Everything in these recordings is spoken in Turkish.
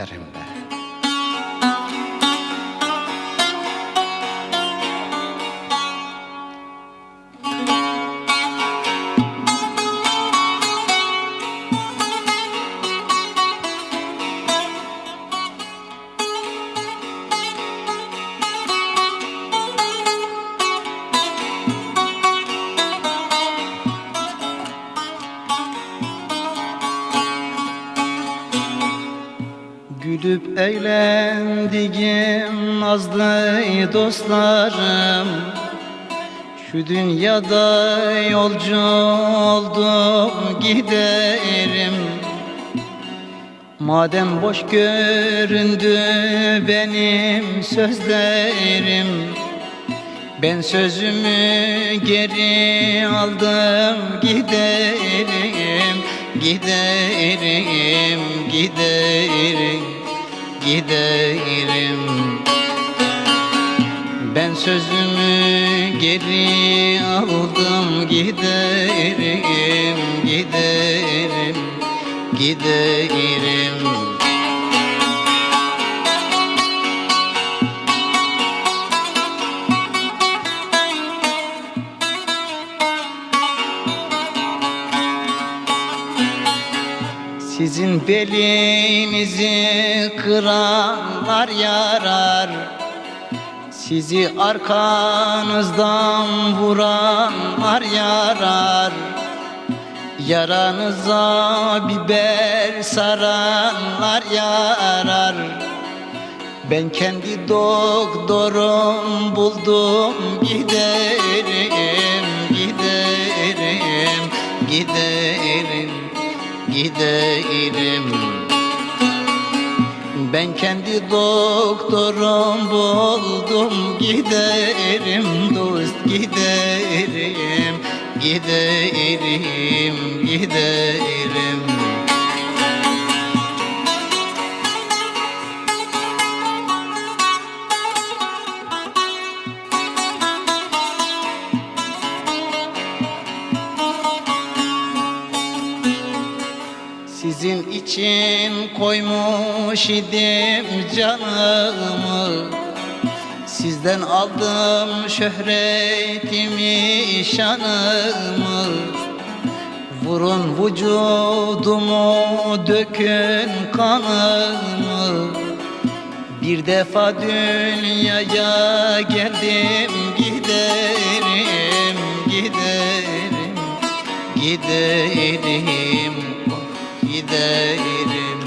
giderim Gülüp eğlendiğim nazlı dostlarım Şu dünyada yolcu oldum giderim. Madem boş göründü benim sözlerim Ben sözümü geri aldım giderim Giderim, giderim, giderim. Ben sözümü geri aldım giderim, giderim, giderim Sizin belinizi kıranlar yarar. Sizi arkanızdan vuranlar yarar. Yaranıza biber saranlar yarar. Ben kendi doktorum buldum giderim Giderim, giderim giderim Ben kendi doktorum buldum giderim dost giderim Giderim, giderim için koymuş idim canımı. Sizden aldım şöhretimi, şanımı Vurun vücudumu, dökün kanımı. Bir defa dünyaya geldim giderim, giderim, giderim giderim.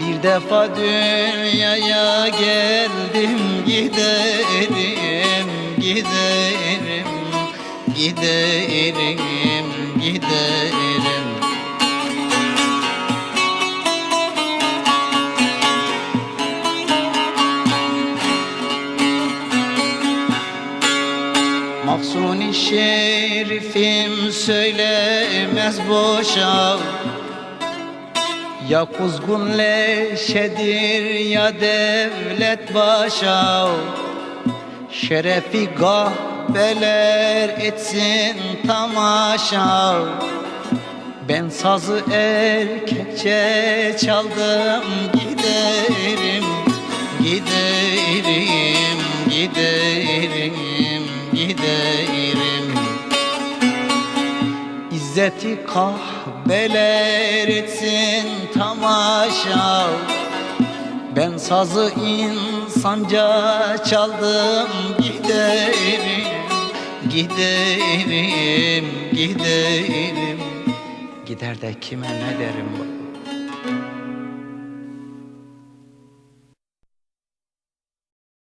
Bir defa dünyaya geldim giderim Giderim, giderim, giderim Mahsuni şerifim söylemez boşa. Ya kuzgun leşedir ya devlet başa. Şerefi kahbeler etsin tamaşa. Ben sazı erkekçe çaldım giderim İzzeti kahbeler etsin tamaşa. Ben sazı insanca çaldım giderim Giderim, giderim. Gider de kime ne derim? bu